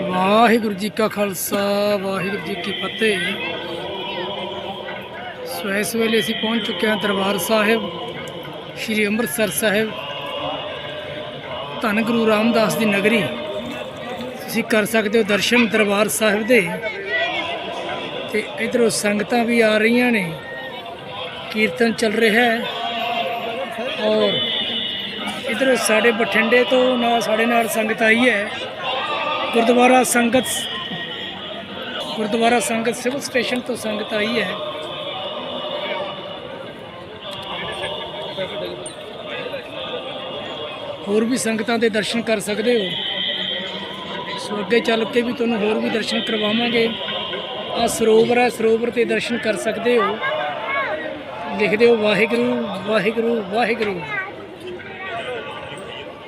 ਵਾਹਿਗੁਰੂ ਜੀ ਕਾ ਖਾਲਸਾ, ਵਾਹਿਗੁਰੂ ਜੀ ਕੀ ਫਤਿਹ। ਸੋ ਇਸ ਵੇਲੇ ਅਸੀਂ ਪਹੁੰਚ ਚੁੱਕੇ ਹਾਂ ਦਰਬਾਰ ਸਾਹਿਬ, ਸ੍ਰੀ ਅੰਮ੍ਰਿਤਸਰ ਸਾਹਿਬ। ਧੰਨ ਗੁਰੂ ਰਾਮਦਾਸ ਦੀ ਨਗਰੀ। ਤੁਸੀਂ ਕਰ ਸਕਦੇ ਹੋ ਦਰਸ਼ਨ ਦਰਬਾਰ ਸਾਹਿਬ ਦੇ। ਤੇ ਇਧਰੋਂ ਸੰਗਤਾਂ ਵੀ ਆ ਰਹੀਆਂ ਨੇ। ਕੀਰਤਨ ਚੱਲ ਰਿਹਾ ਹੈ। ਔਰ ਇਧਰ ਸਾਡੇ ਬਠਿੰਡੇ ਤੋਂ ਨਾਲ ਸਾਡੇ ਨਾਲ ਸੰਗਤ ਆਈ ਹੈ। ਗੁਰਦੁਆਰਾ ਸੰਗਤ ਗੁਰਦੁਆਰਾ ਸੰਗਤ ਸਿਵਲ ਸਟੇਸ਼ਨ ਤੋਂ ਸੰਗਤ ਆਈ ਹੈ। ਹੋਰ ਵੀ ਸੰਗਤਾਂ ਦੇ ਦਰਸ਼ਨ ਕਰ ਸਕਦੇ ਹੋ। ਸੋ ਅੱਗੇ ਚੱਲ ਕੇ ਵੀ ਤੁਹਾਨੂੰ ਹੋਰ ਵੀ ਦਰਸ਼ਨ ਕਰਵਾਵਾਂਗੇ। ਆ ਸਰੋਵਰ ਹੈ, ਸਰੋਵਰ ਤੇ ਦਰਸ਼ਨ ਕਰ ਸਕਦੇ ਹੋ। ਲਿਖਦੇ ਹੋ, ਵਾਹਿਗੁਰੂ ਵਾਹਿਗੁਰੂ ਵਾਹਿਗੁਰੂ।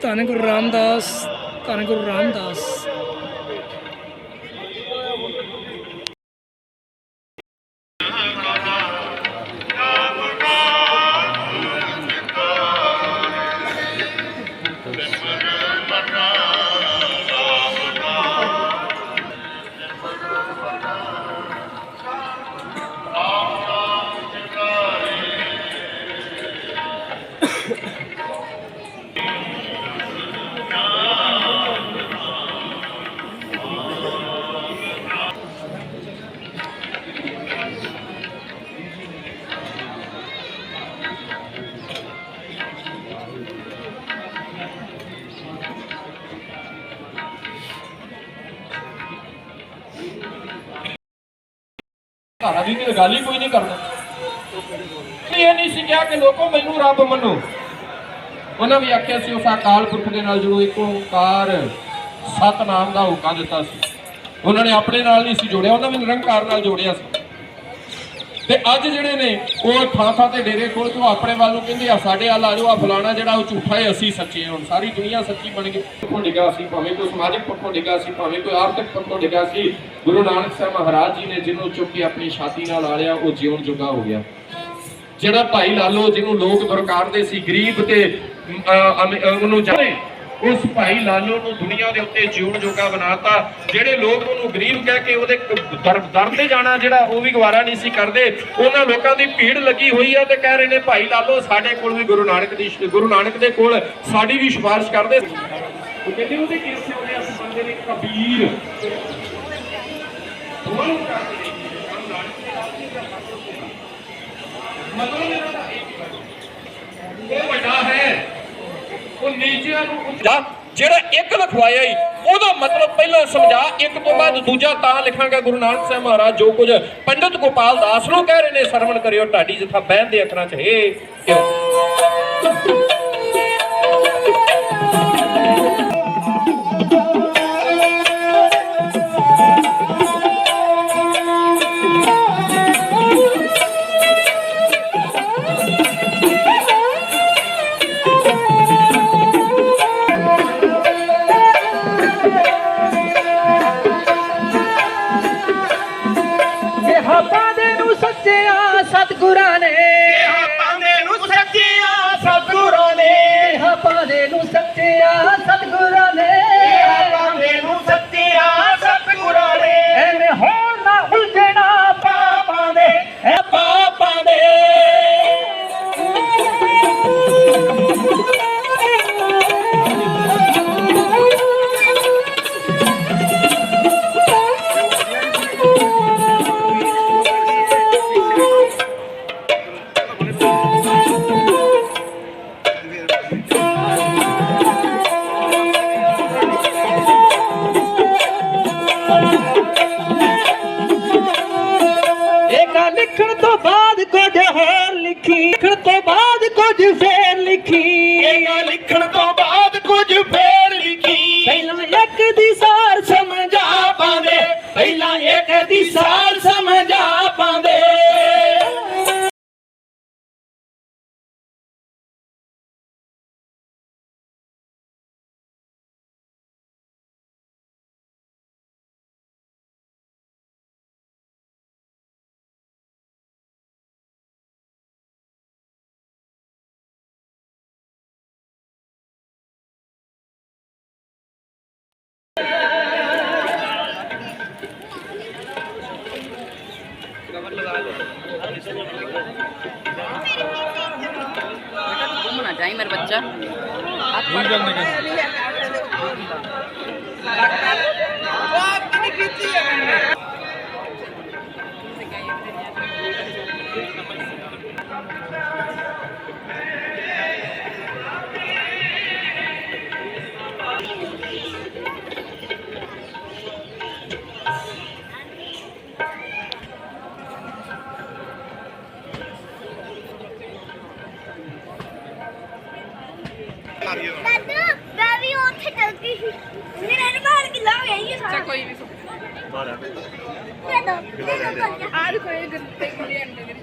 ਧੰਨ ਗੁਰੂ ਰਾਮਦਾਸ। ਧੰਨ ਗੁਰੂ ਰਾਮਦਾਸ ਧਾਰਾ ਦੀ ਤੇ ਗੱਲ ਹੀ ਕੋਈ ਨਹੀਂ ਕਰਦਾ ਇਹ ਨਹੀਂ ਸੀ ਕਿਹਾ ਕਿ ਲੋਕੋ ਮੈਨੂੰ ਰੱਬ ਮੰਨੋ। ਉਹਨਾਂ ਵੀ ਆਖਿਆ ਸੀ, ਉਸ ਅਕਾਲ ਪੁਰਖ ਦੇ ਨਾਲ ਜਦੋਂ ਇੱਕ ਓੰਕਾਰ ਸਤਨਾਮ ਦਾ ਹੁਕਾ ਦਿੱਤਾ ਸੀ। ਉਹਨਾਂ ਨੇ ਆਪਣੇ ਨਾਲ ਨਹੀਂ ਸੀ ਜੋੜਿਆ, ਉਹਨਾਂ ਨੇ ਨਿਰੰਕਾਰ ਨਾਲ ਜੋੜਿਆ ਸੀ। ਤੇ ਅੱਜ ਜਿਹੜੇ ਨੇ, ਉਹ ਥਾਂ ਥਾਂ ਤੇ ਡੇਰੇ ਖੋਲ ਕੇ ਆਪਣੇ ਵੱਲ ਨੂੰ ਕਹਿੰਦੇ ਆ, ਸਾਡੇ ਵੱਲ ਆ ਜਾਓ ਆ ਫਲਾਣਾ ਜਿਹੜਾ ਉਹ ਝੂਠਾ ਹੈ ਅਸੀਂ ਸੱਚੇ ਹੁਣ। ਸਾਰੀ ਦੁਨੀਆ ਸੱਚੀ ਬਣ ਗਈ। ਪੱਖੋਂ ਡਿੱਗਾ ਸੀ, ਭਾਵੇਂ ਕੋਈ ਸਮਾਜਿਕ ਪੱਖੋਂ ਡਿੱਗਾ ਸੀ, ਭਾਵੇਂ ਕੋਈ ਆਰਥਿਕ ਪੱਖੋਂ ਡਿੱਗਾ ਸੀ। ਗੁਰੂ ਨਾਨਕ ਸਾਹਿਬ ਮਹਾਰਾਜ ਜੀ ਨੇ ਜਿਹਨੂੰ ਚੁੱਕ ਕੇ ਆਪਣੀ ਛਾਤੀ ਨਾਲ ਆ ਲਿਆ ਉਹ ਜਿਉਣ ਜੋਗਾ ਹੋ ਗਿਆ। ਜਿਹੜਾ ਭਾਈ ਲਾਲੋ, ਜਿਹਨੂੰ ਲੋਕ ਬਰਕਾਰਦੇ ਸੀ, ਗਰੀਬ ਤੇ ਉਹਨੂੰ ਜਾਣੇ। ਉਸ ਭਾਈ ਲਾਲੋ ਨੂੰ ਦੁਨੀਆ ਦੇ ਉੱਤੇ ਜਿਉਣ ਜੋਗਾ ਬਣਾਤਾ। ਜਿਹੜੇ ਲੋਕ ਉਹਨੂੰ ਗਰੀਬ ਕਹਿ ਕੇ ਉਹਦੇ ਦਰ ਤੇ ਜਾਣਾ, ਜਿਹੜਾ ਉਹ ਵੀ ਗਵਾਰਾ ਨਹੀਂ ਸੀ ਕਰਦੇ, ਉਹਨਾਂ ਲੋਕਾਂ ਦੀ ਭੀੜ ਲੱਗੀ ਹੋਈ ਆ ਤੇ ਕਹਿ ਰਹੇ ਨੇ, ਭਾਈ ਲਾਲੋ, ਸਾਡੇ ਕੋਲ ਵੀ ਗੁਰੂ ਨਾਨਕ ਦੀ ਗੁਰੂ ਨਾਨਕ ਦੇ ਕੋਲ ਸਾਡੀ ਵੀ ਸਿਫਾਰਿਸ਼ ਕਰਦੇ ਉਹ ਕਹਿੰਦੇ, ਉਹਦੇ ਕਿਰਸੇ ਉਹਨੇ ਉਸ ਬੰਦੇ ਨੇ ਕਬੀਰ। ਮਤਲਬ ਇਹਨਾਂ ਵੱਡਾ ਹੈ। ਉਹ ਨੀਚਿਆਂ ਨੂੰ ਉੱਚਾ ਜਿਹੜਾ ਇੱਕ ਲਿਖਵਾਇਆ ਈ, ਉਹਦਾ ਮਤਲਬ ਪਹਿਲਾਂ ਸਮਝਾ, ਇੱਕ ਤੋਂ ਬਾਅਦ ਦੂਜਾ ਤਾਂ ਲਿਖਾਂਗਾ ਗੁਰੂ ਨਾਨਕ ਸਾਹਿਬ ਮਹਾਰਾਜ ਜੋ ਕੁਝ ਪੰਡਿਤ ਗੋਪਾਲ ਦਾਸ ਨੂੰ ਕਹਿ ਰਹੇ ਨੇ, ਸਰਵਣ ਕਰਿਓ, ਢਾਡੀ ਜਿੱਥਾ ਬਹਿਣ ਦੇ ਅੱਖਰਾਂ 'ਚ, ਹੇ ਕਿਉਂ? ਕੁਝ ਫੇਰ ਲਿਖੀ। ਏਕਾ ਲਿਖਣ ਤੋਂ ਬਾਅਦ ਕੁਝ ਫੇਰ ਲਿਖੀ। ਪਹਿਲਾਂ ਇੱਕ ਦੀ ਸਾਰ ਸਮਝਾ ਪਾਉਂਦੇ ਪਹਿਲਾਂ ਇੱਕ ਦੀ ਸਾਰ ਬੱਚਾ। ਦਾਦੂ ਮੈਂ ਵੀ ਉੱਥੇ ਚਲ ਗਈ ਸੀ। ਮੇਰਾ ਰਮਾਲ ਗਿੱਲਾ ਹੋ ਗਿਆ ਇਹ ਸਾਰਾ ਕੋਈ ਵੀ ਦੇ ਦੋ ਦੇ ਦੋ ਆ ਦੇਖੋ ਇਹ ਗੱਤੇ ਕੋਲੇ ਅੰਡੇ ਦੇ